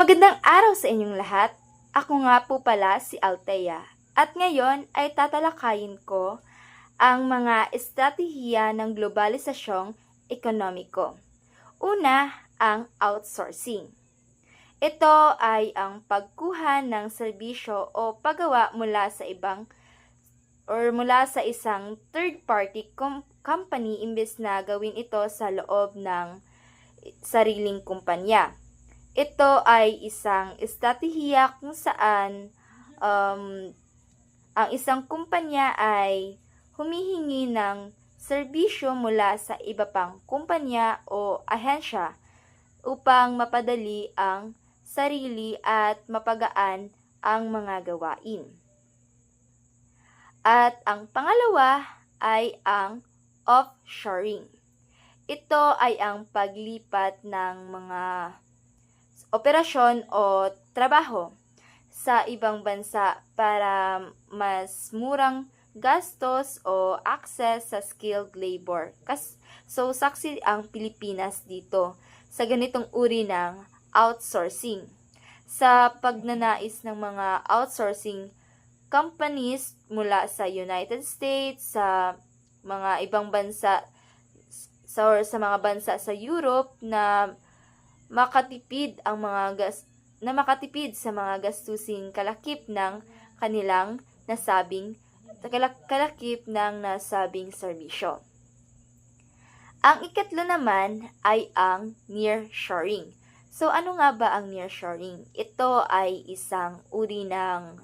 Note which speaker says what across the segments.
Speaker 1: Magandang araw sa inyong lahat. Ako nga po pala si Althea. At ngayon ay tatalakayin ko ang mga estratehiya ng globalisasyong ekonomiko. Una, ang outsourcing. Ito ay ang pagkuha ng serbisyo o paggawa mula sa ibang or mula sa isang third-party com- company imbes na gawin ito sa loob ng sariling kumpanya. Ito ay isang estratehiya kung saan um, ang isang kumpanya ay humihingi ng serbisyo mula sa iba pang kumpanya o ahensya upang mapadali ang sarili at mapagaan ang mga gawain. At ang pangalawa ay ang offshoring. Ito ay ang paglipat ng mga operasyon o trabaho sa ibang bansa para mas murang gastos o access sa skilled labor. Kas so, saksi ang Pilipinas dito sa ganitong uri ng outsourcing. Sa pagnanais ng mga outsourcing companies mula sa United States, sa mga ibang bansa sa or sa mga bansa sa Europe na makatipid ang mga gas na makatipid sa mga gastusing kalakip ng kanilang nasabing kalak- kalakip ng nasabing serbisyo. Ang ikatlo naman ay ang nearshoring. So ano nga ba ang nearshoring? Ito ay isang uri ng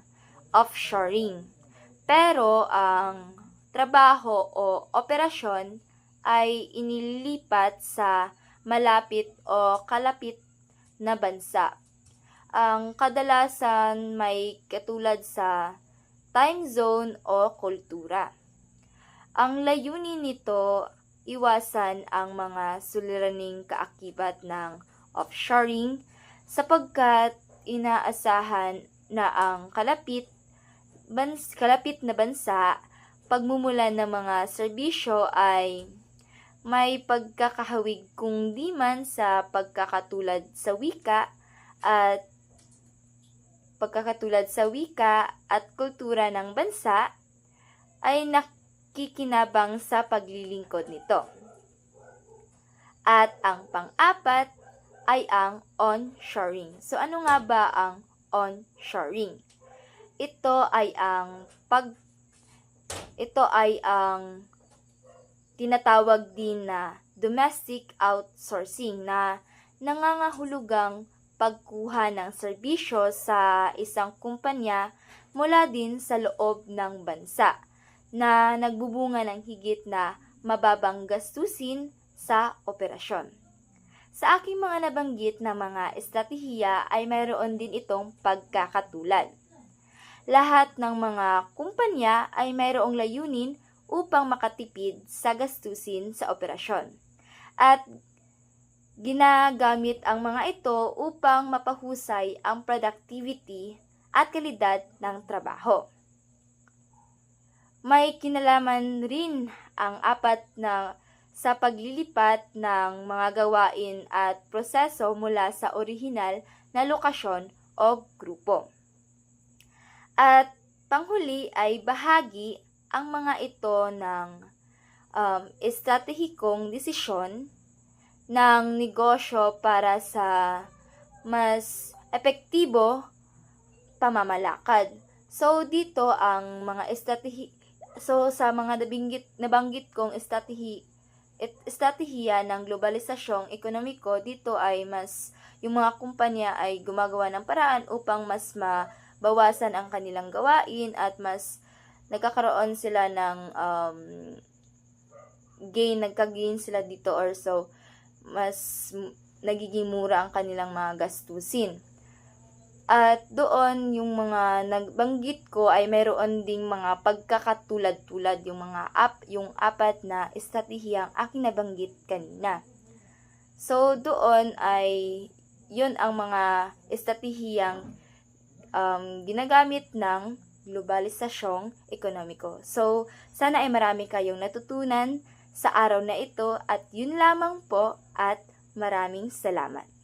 Speaker 1: offshoring. Pero ang trabaho o operasyon ay inilipat sa malapit o kalapit na bansa. Ang kadalasan may katulad sa time zone o kultura. Ang layunin nito, iwasan ang mga suliraning kaakibat ng offshoring sapagkat inaasahan na ang kalapit, bans, kalapit na bansa pagmumulan ng mga serbisyo ay may pagkakahawig kung di man sa pagkakatulad sa wika at pagkakatulad sa wika at kultura ng bansa ay nakikinabang sa paglilingkod nito. At ang pang-apat ay ang onshoring. So ano nga ba ang onshoring? Ito ay ang pag ito ay ang tinatawag din na domestic outsourcing na nangangahulugang pagkuha ng serbisyo sa isang kumpanya mula din sa loob ng bansa na nagbubunga ng higit na mababang gastusin sa operasyon. Sa aking mga nabanggit na mga estratehiya ay mayroon din itong pagkakatulad. Lahat ng mga kumpanya ay mayroong layunin upang makatipid sa gastusin sa operasyon. At ginagamit ang mga ito upang mapahusay ang productivity at kalidad ng trabaho. May kinalaman rin ang apat na sa paglilipat ng mga gawain at proseso mula sa orihinal na lokasyon o grupo. At panghuli ay bahagi ang mga ito ng um, estratehikong desisyon ng negosyo para sa mas epektibo pamamalakad. So dito ang mga estratehi so sa mga nabinggit nabanggit kong estratehi estratehiya ng globalisasyong ekonomiko dito ay mas yung mga kumpanya ay gumagawa ng paraan upang mas mabawasan ang kanilang gawain at mas nagkakaroon sila ng um, gain, nagka-gain sila dito or so mas nagiging mura ang kanilang mga gastusin. At doon, yung mga nagbanggit ko ay mayroon ding mga pagkakatulad-tulad yung mga app, yung apat na estratehiyang aking nabanggit kanina. So, doon ay yun ang mga estratehiyang um, ginagamit ng globalisasyong ekonomiko. So, sana ay marami kayong natutunan sa araw na ito at yun lamang po at maraming salamat.